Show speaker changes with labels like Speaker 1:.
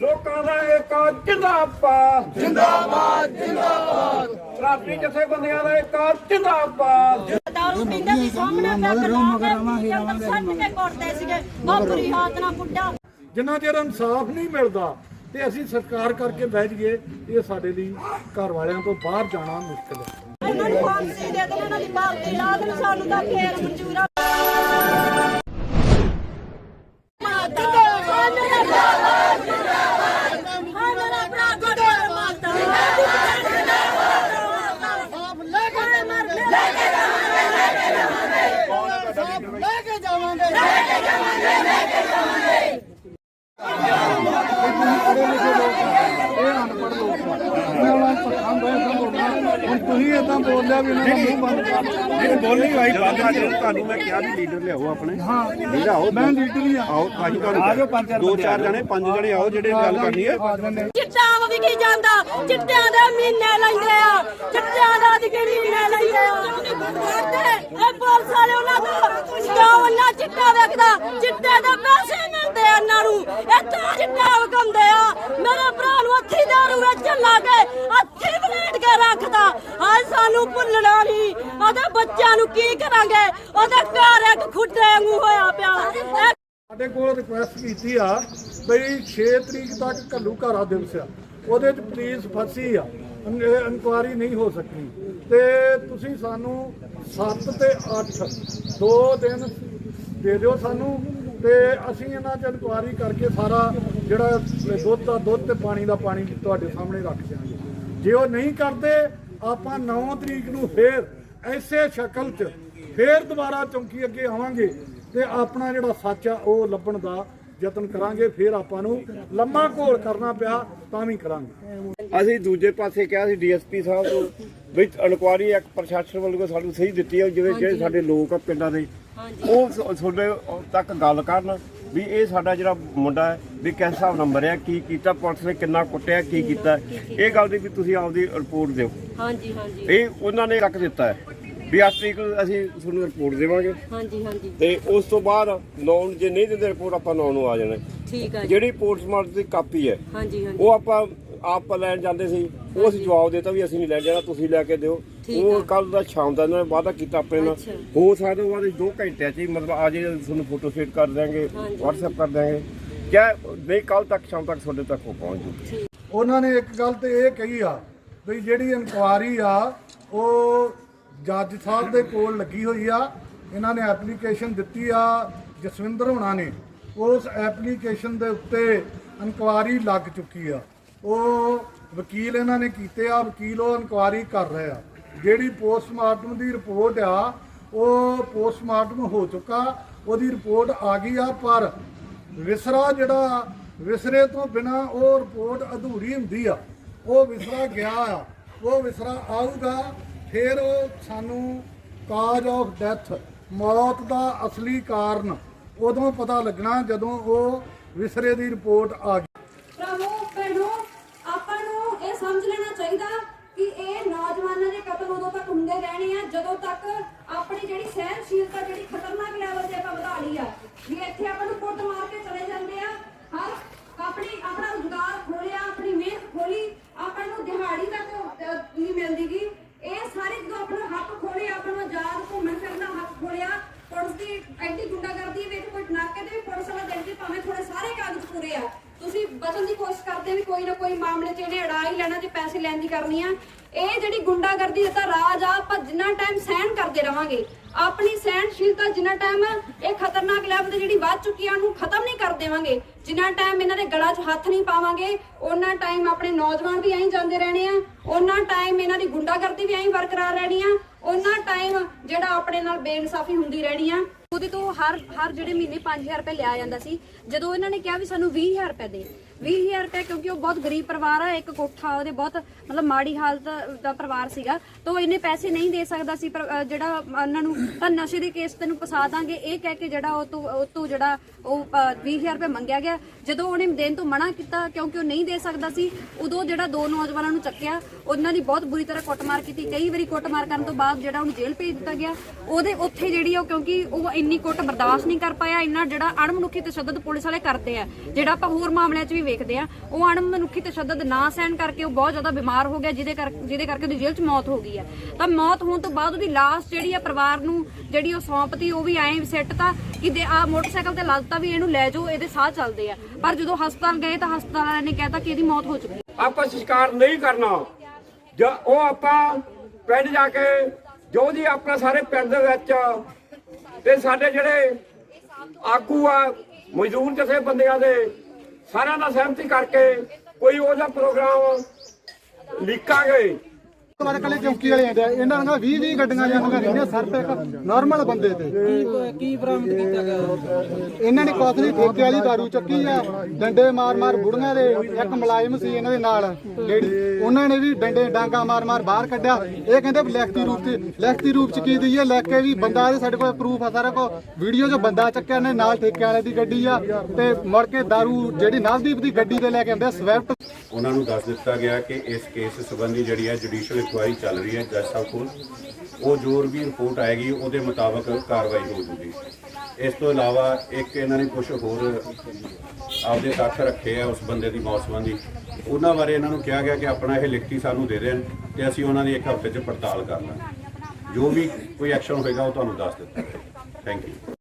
Speaker 1: ਲੋਕਾਂ ਦਾ ਇੱਕ ਜਿੰਦਾਬਾਦ ਜਿੰਦਾਬਾਦ ਜਿੰਦਾਬਾਦ ਰਾਸ਼ਟਰੀ ਜਥੇਬੰਦੀਆਂ ਦਾ ਇੱਕ ਜਿੰਦਾਬਾਦ।
Speaker 2: ਦਾਰੂ ਪੀਂਦੇ ਸੀ ਸਾਹਮਣੇ ਮੈਂ ਕਰਾਂਗੇ ਅੰਦਰ ਸੱਟ ਕੇ ਕੁੱਟਦੇ ਸੀਗੇ। ਬਹੁਤ ਬੁਰੀ ਹਾਲਤ ਨਾਲ ਬੁੱਢਾ
Speaker 1: ਜਿੰਨਾ ਚਿਰ ਇਨਸਾਫ ਨਹੀਂ ਮਿਲਦਾ ਤੇ ਅਸੀਂ ਸਰਕਾਰ ਕਰਕੇ ਬਹਿ ਜਾਈਏ ਇਹ ਸਾਡੇ ਲਈ ਘਰ ਵਾਲਿਆਂ ਤੋਂ ਬਾਹਰ ਜਾਣਾ ਮੁਸ਼ਕਲ ਹੈ।
Speaker 2: ਇਹਨਾਂ ਨੂੰ ਫਾਂਸੀ ਦੇ ਦੇਣ ਇਹਨਾਂ ਦੀ ਬਾਲਟੀ ਲਾ ਦੇਣ ਸਾਨੂੰ ਤਾਂ ਫੇਰ ਮਨਜ਼ੂਰ ਆ
Speaker 1: ਇਹ ਅਨਪੜ੍ਹ ਲੋਕ ਆ ਇਹਨਾਂ ਨਾਲ ਪਸੰਦ ਹੈ ਤਾਂ ਬੋਲਣਾ ਹੁਣ ਤੁਸੀਂ ਇਦਾਂ ਬੋਲਿਆ ਵੀ ਇਹਨਾਂ ਦਾ ਮੂੰਹ ਬੰਦ
Speaker 3: ਨਹੀਂ ਬੋਲਣੀ ਭਾਈ ਬੰਦ ਆ ਤੁਹਾਨੂੰ ਮੈਂ ਕਿਹਾ ਵੀ ਲੀਡਰ ਲਿਆਓ ਆਪਣੇ
Speaker 1: ਹਾਂ
Speaker 3: ਲੀਡਰ ਆਓ
Speaker 1: ਮੈਂ ਲੀਡਰ ਹੀ ਆ
Speaker 3: ਆਓ ਅਸੀਂ ਤੁਹਾਨੂੰ ਦੋ ਚਾਰ ਜਣੇ ਪੰਜ ਜਣੇ ਆਓ ਜਿਹੜੇ ਗੱਲ ਕਰਨੀ ਹੈ
Speaker 1: ਆ ਜਾਂਦੇ
Speaker 2: ਚਿੱਟਾ ਜਾਂਦਾ ਚਿੱਟਿਆਂ ਦੇ ਮਹੀਨੇ ਲੈਂਦੇ ਆ। ਚਿੱਟਿਆਂ ਦਾ ਦੀ ਮਹੀਨੇ ਲੈਂਦੇ ਆ? ਇਹ ਪੁਲਿਸ ਵਾਲੇ ਉਹਨਾਂ ਤੋਂ ਕਿਉਂ ਉਹਨਾਂ ਚਿੱਟਾ ਵੇਖਦਾ? ਚਿੱਟੇ ਦੇ ਪੈਸੇ ਮਿਲਦੇ ਆ ਇਹਨਾਂ ਨੂੰ। ਇੱਥੋਂ ਚਿੱਟਾ ਵਗਾਉਂਦੇ ਆ। ਮੇਰੇ ਭਰਾ ਨੂੰ ਹੱਥੀ ਦਾਰੂ ਵੇਚਣ ਲੱਗੇ ਹੱਥੀ ਕੇ ਰੱਖਦਾ ਅੱਜ ਸਾਨੂੰ ਭੁੱਲਣਾ ਨਹੀਂ। ਉਹਦੇ ਬੱਚਿਆਂ ਨੂੰ ਕੀ ਕਰਾਂਗੇ? ਉਹਦੇ ਘਰ ਇੱਕ ਖੁੱਡੇ ਵਾਂਗੂ ਹੋਇਆ ਪਿਆ।
Speaker 1: ਸਾਡੇ ਕੋਲ ਰਿਕੁਐਸਟ ਕੀਤੀ ਆ ਬਈ 6 ਤਰੀਕ ਤੱਕ ਘੱਲੂ ਘਾਰਾ ਦਿਵਸ ਆ। ਉਹਦੇ ਚ ਪੁਲਿਸ ਫਸੀ ਆ। ਇਨਕੁਆਰੀ ਨਹੀਂ ਹੋ ਸਕਦੀ। ਤੇ ਤੁਸੀਂ ਸਾਨੂੰ 7 ਤੇ 8 ਦੋ ਦਿਨ ਦੇ ਦਿਓ ਸਾਨੂੰ। ਤੇ ਅਸੀਂ ਇਹਨਾਂ ਚ ਇਨਕੁਆਰੀ ਕਰਕੇ ਸਾਰਾ ਜਿਹੜਾ ਦੁੱਧ ਦਾ ਦੁੱਧ ਤੇ ਪਾਣੀ ਦਾ ਪਾਣੀ ਤੁਹਾਡੇ ਸਾਹਮਣੇ ਰੱਖ ਦਿਆਂਗੇ। ਜੇ ਉਹ ਨਹੀਂ ਕਰਦੇ ਆਪਾਂ 9 ਤਰੀਕ ਨੂੰ ਫੇਰ ਐਸੇ ਸ਼ਕਲ 'ਚ ਫੇਰ ਦੁਬਾਰਾ ਚੌਂਕੀ ਅੱਗੇ ਆਵਾਂਗੇ ਤੇ ਆਪਣਾ ਜਿਹੜਾ ਸੱਚ ਆ ਉਹ ਲੱਭਣ ਦਾ ਯਤਨ ਕਰਾਂਗੇ ਫਿਰ ਆਪਾਂ ਨੂੰ ਲੰਮਾ ਘੋਲ ਕਰਨਾ ਪਿਆ ਤਾਂ ਵੀ ਕਰਾਂਗੇ।
Speaker 3: ਅਸੀਂ ਦੂਜੇ ਪਾਸੇ ਕਿਹਾ ਸੀ ਡੀਐਸਪੀ ਸਾਹਿਬ ਤੋਂ ਵੀ ਇਨਕੁਆਰੀ ਇੱਕ ਪ੍ਰਸ਼ਾਸਨ ਵੱਲੋਂ ਸਾਨੂੰ ਸਹੀ ਦਿੱਤੀ ਹੈ ਜਿਵੇਂ ਜਿਹੜੇ ਸਾਡੇ ਲੋਕ ਆ ਪਿੰਡਾਂ ਦੇ। ਉਹ ਤੁਹਾਡੇ ਤੱਕ ਗੱਲ ਕਰਨ ਵੀ ਇਹ ਸਾਡਾ ਜਿਹੜਾ ਮੁੰਡਾ ਹੈ ਵੀ ਕਿਸ ਹਿਸਾਬ ਨਾਲ ਮਰਿਆ ਕੀ ਕੀਤਾ ਪੁਲਿਸ ਨੇ ਕਿੰਨਾ ਕੁੱਟਿਆ ਕੀ ਕੀਤਾ। ਇਹ ਗੱਲ ਦੀ ਵੀ ਤੁਸੀਂ ਆਪਦੀ ਰਿਪੋਰਟ ਦਿਓ।
Speaker 2: ਹਾਂਜੀ ਹਾਂਜੀ।
Speaker 3: ਇਹ ਉਹਨਾਂ ਨੇ ਰੱਖ ਦਿੱਤਾ ਹੈ ਵੀ 8 ਤਰੀਕ ਨੂੰ ਅਸੀਂ ਤੁਹਾਨੂੰ ਰਿਪੋਰਟ ਦੇਵਾਂਗੇ।
Speaker 2: ਹਾਂਜੀ ਹਾਂਜੀ।
Speaker 3: ਤੇ ਉਸ ਤੋਂ ਬਾਅਦ ਨੌਨ ਜੇ ਨਹੀਂ ਦਿੰਦੇ ਰਿਪੋਰਟ ਆਪਾਂ ਨੌਨ ਨੂੰ ਆ ਜਾਣਾ।
Speaker 2: ਠੀਕ ਆ
Speaker 3: ਜਿਹੜੀ ਪੋਸਟਮਾਰਟਮ ਦੀ ਕਾਪੀ ਹੈ
Speaker 2: ਹਾਂਜੀ ਹਾਂਜੀ।
Speaker 3: ਉਹ ਆਪਾਂ ਆਪ ਲੈਣ ਜਾਂਦੇ ਸੀ। ਉਹ ਅਸੀਂ ਜਵਾਬ ਦੇਤਾ ਵੀ ਅਸੀਂ ਨਹੀਂ ਲੈ ਜਾਣਾ ਤੁਸੀਂ ਲੈ ਕੇ ਦਿਓ। ਉਹ
Speaker 2: ਆ।
Speaker 3: ਕੱਲ ਦਾ ਸ਼ਾਮ ਦਾ ਇਹਨਾਂ ਨੇ ਵਾਅਦਾ ਕੀਤਾ ਆਪਣੇ ਨਾਲ। ਹੋ ਸਕਦਾ ਉਹ ਬਾਅਦ 2 ਘੰਟਿਆਂ ਚ ਹੀ ਮਤਲਬ ਅੱਜ ਹੀ ਤੁਹਾਨੂੰ ਫੋਟੋ ਸ਼ੇਅਰ ਕਰ ਦਿਆਂਗੇ
Speaker 2: ਹਾਂਜੀ।
Speaker 3: WhatsApp ਕਰ ਦਿਆਂਗੇ। ਕਿਆ ਨਹੀਂ ਕੱਲ ਤੱਕ ਸ਼ਾਮ ਤੱਕ ਤੁਹਾਡੇ ਤੱਕ ਉਹ ਪਹੁੰਚ ਜੂ
Speaker 1: ਉਹਨਾਂ ਨੇ ਇੱਕ ਗੱਲ ਤੇ ਇਹ ਕਹੀ ਆ ਵੀ ਜਿਹੜੀ ਇਨਕੁਆਰੀ ਆ ਉਹ ਜੱਜ ਸਾਹਿਬ ਦੇ ਕੋਲ ਲੱਗੀ ਹੋਈ ਆ। ਇਹਨਾਂ ਨੇ ਐਪਲੀਕੇਸ਼ਨ ਦਿੱਤੀ ਆ ਜਸਵਿੰਦਰ ਹੋਣਾ ਨੇ। ਉਸ ਐਪਲੀਕੇਸ਼ਨ ਦੇ ਉੱਤੇ ਇਨਕੁਆਰੀ ਲੱਗ ਚੁੱਕੀ ਆ। ਉਹ ਵਕੀਲ ਇਹਨਾਂ ਨੇ ਕੀਤੇ ਆ ਵਕੀਲ ਉਹ ਇਨਕੁਆਰੀ ਕਰ ਰਹੇ ਆ। ਜਿਹੜੀ ਪੋਸਟਮਾਰਟਮ ਦੀ ਰਿਪੋਰਟ ਆ, ਉਹ ਪੋਸਟਮਾਰਟਮ ਹੋ ਚੁੱਕਾ, ਉਹਦੀ ਰਿਪੋਰਟ ਆ ਗਈ ਆ, ਪਰ ਵਿਸਰਾ ਜਿਹੜਾ, ਵਿਸਰੇ ਤੋਂ ਬਿਨਾ ਉਹ ਰਿਪੋਰਟ ਅਧੂਰੀ ਹੁੰਦੀ ਆ। ਉਹ ਵਿਸਰਾ ਗਿਆ ਆ, ਉਹ ਵਿਸਰਾ ਆਊਗਾ, ਫਿਰ ਉਹ ਸਾਨੂੰ ਕਾਜ ਆਫ ਡੈਥ ਮੌਤ ਦਾ ਅਸਲੀ ਕਾਰਨ ਉਦੋਂ ਪਤਾ ਲੱਗਣਾ ਜਦੋਂ ਉਹ ਵਿਸਰੇ ਦੀ ਰਿਪੋਰਟ ਆ ਗਈ
Speaker 4: ਪ੍ਰਮੁੱਖ ਭੈਣੋ ਆਪਾਂ ਨੂੰ ਇਹ ਸਮਝ ਲੈਣਾ ਚਾਹੀਦਾ ਕਿ ਇਹ ਨੌਜਵਾਨਾਂ ਉਦੋਂ ਤੱਕ ਹੁੰਦੇ ਰਹਿਣੇ ਆ, ਜਦੋਂ ਤੱਕ ਆਪਣੀ ਜਿਹੜੀ ਸਹਿਨਸ਼ੀਲਤਾ ਜਿਹੜੀ ਖਤਰਨਾਕ ਲੈਵਲ ਤੇ ਆਪਾਂ ਵਧਾ ਲਈ ਆ, ਵੀ ਇੱਥੇ ਆਪਾਂ ਨੂੰ ਕੁੱਟ ਮਾਰ ਕੇ ਚਲੇ ਜਾਂਦੇ ਆ, ਹਰ ਆਪਣੀ, ਆਪਣਾ ਰੁਜ਼ਗਾਰ ਖੋਲਿਆ, ਆਪਣੀ ਮਿਹਨਤ ਖੋਲੀ, ਆਪਾਂ ਨੂੰ ਦਿਹਾੜੀ ਤੱਕ ਨਹੀਂ ਮਿਲਦੀਗੀ ਇਹ ਸਾਰੇ ਜਦੋਂ ਆਪਣਾ ਹੱਕ ਖੋਲੇ, ਆਪਾਂ ਨੂੰ ਆਜ਼ਾਦ ਘੁੰਮਣ ਫਿਰਨ ਦਾ ਹੱਕ ਖੋਲਿਆ, ਪੁਲਿਸ ਦੀ ਐਡੀ ਗੁੰਡਾਗਰਦੀ ਵਿੱਚ ਕੋਈ ਨਾਕੇ ਤੇ ਪੁਲਿਸ ਵਾਲਾ ਦੇਖਦੇ ਭਾਵੇਂ ਥੋੜੇ ਸਾਰੇ ਕਾਗਜ਼ ਪੂਰੇ ਆ, ਤੁਸੀਂ ਬਚਣ ਦੀ ਕੋਸ਼ਿਸ਼ ਕਰਦੇ ਵੀ ਕੋਈ ਨਾ ਕੋਈ ਮਾਮਲੇ 'ਚ ਇਹਨੇ ਅੜਾ ਹੀ ਲੈਣਾ ਤੇ ਪੈਸੇ ਲੈਣ ਦੀ ਕਰਨੀ ਆ। ਇਹ ਜਿਹੜੀ ਗੁੰਡਾਗਰਦੀ ਦਾ ਰਾਜ ਆ, ਆਪਾਂ ਜਿੰਨਾ ਟਾਈਮ ਸਹਿਣ ਕਰਦੇ ਰਵਾਂਗੇ, ਆਪਣੀ ਸਹਿਣਸ਼ੀਲਤਾ ਜਿੰਨਾ ਟਾਈਮ ਇਹ ਖਤਰਨਾਕ ਲੈਵਲ ਤੇ ਜਿਹੜੀ ਵੱਧ ਚੁੱਕੀ ਆ, ਉਹਨੂੰ ਖਤਮ ਨਹੀਂ ਕਰ ਦੇਵਾਂਗੇ। ਜਿੰਨਾ ਟਾਈਮ ਇਹਨਾਂ ਦੇ ਗਲਾਂ 'ਚ ਹੱਥ ਨਹੀਂ ਪਾਵਾਂਗੇ ਉਹਨਾਂ ਟਾਈਮ ਆਪਣੇ ਨੌਜਵਾਨ ਵੀ ਐਂ ਜਾਂਦੇ ਰਹਿਣੇ ਆ ਉਹਨਾਂ ਟਾਈਮ ਇਹਨਾਂ ਦੀ ਗੁੰਡਾਗਰਦੀ ਵੀ ਐਂ ਬਰਕਰਾਰ ਰਹਿਣੀ ਆ ਉਹਨਾਂ ਟਾਈਮ ਜਿਹੜਾ ਆਪਣੇ ਨਾਲ ਬੇਇਨਸਾਫੀ ਹੁੰਦੀ ਰਹਿਣੀ ਆ। ਉਹਦੇ ਤੋਂ ਹਰ ਹਰ ਜਿਹੜੇ ਮਹੀਨੇ 5000 ਰੁਪਏ ਲਿਆ ਜਾਂਦਾ ਸੀ, ਜਦੋਂ ਇਹਨਾਂ ਨੇ ਕਿਹਾ ਵੀ ਸਾਨੂੰ 20000 ਰੁਪਏ ਦੇ 20000 ਰੁਪਏ ਕਿਉਂਕਿ ਉਹ ਬਹੁਤ ਗਰੀਬ ਪਰਿਵਾਰ ਆ ਇੱਕ ਕੋਠਾ ਉਹਦੇ ਬਹੁਤ ਮਤਲਬ ਮਾੜੀ ਹਾਲਤ ਦਾ ਪਰਿਵਾਰ ਸੀਗਾ। ਤਾਂ ਉਹ ਇੰਨੇ ਪੈਸੇ ਨਹੀਂ ਦੇ ਸਕਦਾ ਸੀ ਪਰ ਅ, ਜਿਹੜਾ ਉਹਨਾਂ ਨੂੰ ਤਾਂ ਨਸ਼ੇ ਦੇ ਕੇਸ ਤੈਨੂੰ ਫਸਾ ਦਾਂਗੇ ਇਹ ਕਹਿ ਕੇ ਜਿਹੜਾ ਉਹ ਤੋਂ ਉਹ ਤੋਂ ਜਿਹੜਾ ਉਹ ਅ, 20000 ਰੁਪਏ ਮੰਗਿਆ ਗਿਆ। ਜਦੋਂ ਉਹਨੇ ਦੇਣ ਤੋਂ ਮਨਾ ਕੀਤਾ ਕਿਉਂਕਿ ਉਹ ਨਹੀਂ ਦੇ ਸਕਦਾ ਸੀ ਉਦੋਂ ਜਿਹੜਾ ਦੋ ਨੌਜਵਾਨਾਂ ਨੂੰ ਚੱਕਿਆ ਉਹਨਾਂ ਦੀ ਬਹੁਤ ਬੁਰੀ ਤਰ੍ਹਾਂ ਕੁੱਟਮਾਰ ਕੀਤੀ। ਕਈ ਵਾਰੀ ਕੁੱਟਮਾਰ ਕਰਨ ਤੋਂ ਬਾਅਦ ਜਿਹੜਾ ਉਹਨੂੰ ਜੇਲ੍ਹ ਭੇਜ ਦਿੱਤਾ ਗਿਆ। ਉਹਦੇ ਉੱਥੇ ਜਿਹੜੀ ਉਹ ਕਿਉਂਕਿ ਉਹ ਇੰਨੀ ਕੁੱਟ ਬਰਦਾਸ਼ਤ ਨਹੀਂ ਕਰ ਪਾਇਆ ਇੰਨਾ ਜਿਹੜਾ ਅਣਮਨੁੱਖੀ ਤਸ਼ੱਦਦ ਪੁਲਿਸ ਵਾਲੇ ਕਰਦੇ ਆ ਜਿਹੜਾ ਆਪਾਂ ਹੋਰ ਮਾਮਲਿਆਂ 'ਚ ਵੀ ਵੇਖਦੇ ਆ। ਉਹ ਅਣਮਨੁੱਖੀ ਤਸ਼ੱਦਦ ਨਾ ਸਹਿਣ ਕਰਕੇ ਉਹ ਬਹੁਤ ਜ਼ਿਆਦਾ ਬਿਮਾਰ ਹੋ ਗਿਆ, ਜਿਹਦੇ ਕਰ ਜਿਹਦੇ ਕਰਕੇ ਉਹਦੀ ਜੇਲ੍ਹ 'ਚ ਮੌਤ ਹੋ ਗਈ ਹੈ। ਤਾਂ ਮੌਤ ਹੋਣ ਤੋਂ ਬਾਅਦ ਉਹਦੀ ਲਾਸ਼ ਜਿਹੜੀ ਆ ਪਰਿਵਾਰ ਨੂੰ, ਜਿਹੜੀ ਉਹ ਸੌਂਪਤੀ ਉਹ ਵੀ ਐਂ ਸਿੱਟ ਤਾਂ ਕਿ ਦੇ ਆ ਮੋਟਰਸਾਈਕਲ ਤੇ ਲੱਦਤਾ ਵੀ ਇਹਨੂੰ ਲੈ ਜਾਓ, ਇਹਦੇ ਸਾਹ ਚੱਲਦੇ ਆ। ਪਰ ਜਦੋਂ ਹਸਪਤਾਲ ਗਏ ਤਾਂ ਹਸਪਤਾਲ ਵਾਲਿਆਂ ਨੇ ਕਹਿਤਾ ਕਿ ਇਹਦੀ ਮੌਤ ਹੋ ਚੁੱਕੀ
Speaker 5: ਆਪਾਂ ਸੰਸਕਾਰ ਨਹੀਂ ਕਰਨਾ। ਜਾਂ ਉਹ ਆਪਾਂ ਪਿੰਡ ਜਾ ਕੇ, ਜੋ ਜੀ ਆਪਣਾ ਸਾਰੇ ਪਿੰਡ ਦੇ ਵਿੱਚ ਤੇ ਸਾਡੇ ਜਿਹੜੇ ਆਗੂ ਆ, ਮਜ਼ਦੂਰ ਜਥੇ ਬੰਦਿਆਂ ਦੇ ਸਾਰਿਆਂ ਦਾ ਸਹਿਮਤੀ ਕਰਕੇ ਕੋਈ ਉਹਦਾ ਪ੍ਰੋਗਰਾਮ ਲਿਖਾਂਗੇ
Speaker 6: ਵਾਲੇ ਕੱਲੇ ਚੌਕੀ ਵਾਲੇ ਆਂਦੇ ਇਹਨਾਂ ਨਾਲ 20 20 ਗੱਡੀਆਂ ਜਾਂਦੀਆਂ ਰਹੀਆਂ ਸਰ ਤੇ ਇੱਕ ਨਾਰਮਲ ਬੰਦੇ ਤੇ।
Speaker 7: ਕੀ ਬਰਾਮਦ ਕੀਤਾ ਗਿਆ?
Speaker 6: ਇਹਨਾਂ ਨੇ ਕੋਥਲੀ ਠੇਕੇ ਵਾਲੀ ਦਾਰੂ ਚੱਕੀ ਆ ਡੰਡੇ ਮਾਰ ਮਾਰ ਬੁੜੀਆਂ ਦੇ ਇੱਕ ਮੁਲਾਜ਼ਮ ਸੀ ਇਹਨਾਂ ਦੇ ਨਾਲ। ਲੇਡੀ ਉਹਨਾਂ ਨੇ ਵੀ ਡੰਡੇ ਡਾਂਗਾ ਮਾਰ ਮਾਰ ਬਾਹਰ ਕੱਢਿਆ। ਇਹ ਕਹਿੰਦੇ ਲਿਖਤੀ ਰੂਪ ਤੇ ਲਿਖਤੀ ਰੂਪ ਚ ਕੀ ਦਈਏ? ਲਿਖ ਕੇ ਵੀ ਬੰਦਾ ਇਹਦੇ ਸਾਡੇ ਕੋਲ ਪ੍ਰੂਫ ਆ ਸਾਰਾ ਕੋ ਵੀਡੀਓ 'ਚ ਬੰਦਾ ਚੱਕਿਆ ਨੇ ਨਾਲ ਠੇਕੇ ਵਾਲੇ ਦੀ ਗੱਡੀ ਆ ਤੇ ਮੁੜ ਕੇ ਦਾਰੂ ਜਿਹੜੀ ਨਵਦੀਪ ਦੀ ਗੱਡੀ ਤੇ ਲੈ ਕੇ ਆਉਂਦੇ ਸਵਿਫਟ
Speaker 8: ਉਹਨਾਂ ਨੂੰ ਦੱਸ ਦਿੱਤਾ ਗਿਆ ਕਿ ਇਸ ਕੇਸ ਸੰਬੰਧੀ ਜਿਹੜੀ ਹੈ ਜੁਡੀਸ਼ੀਅਲ ਇਨਕੁਆਇਰੀ ਚੱਲ ਰਹੀ ਹੈ ਜੱਜ ਸਾਹਿਬ ਕੋਲ। ਉਹ ਜੋ ਵੀ ਰਿਪੋਰਟ ਆਏਗੀ, ਉਹਦੇ ਮੁਤਾਬਕ ਕਾਰਵਾਈ ਹੋ ਜੂਗੀ। ਇਸ ਤੋਂ ਇਲਾਵਾ ਇੱਕ ਇਹਨਾਂ ਨੇ ਕੁਝ ਹੋਰ ਆਪਦੇ ਤੱਥ ਰੱਖੇ ਆ ਉਸ ਬੰਦੇ ਦੀ ਮੌਤ ਸੰਬੰਧੀ। ਉਹਨਾਂ ਬਾਰੇ ਇਹਨਾਂ ਨੂੰ ਕਿਹਾ ਗਿਆ ਕਿ ਆਪਣਾ ਇਹ ਲਿਖਤੀ ਸਾਨੂੰ ਦੇ ਦੇਣ ਤੇ ਅਸੀਂ ਉਹਨਾਂ ਦੀ ਇੱਕ ਹਫ਼ਤੇ 'ਚ ਪੜਤਾਲ ਕਰ ਲਾਂਗੇ ਜੋ ਵੀ ਕੋਈ ਐਕਸ਼ਨ ਹੋਏਗਾ, ਉਹ ਤੁਹਾਨੂੰ ਦੱਸ ਦਿੱਤਾ ਥੈਂਕ ਯੂ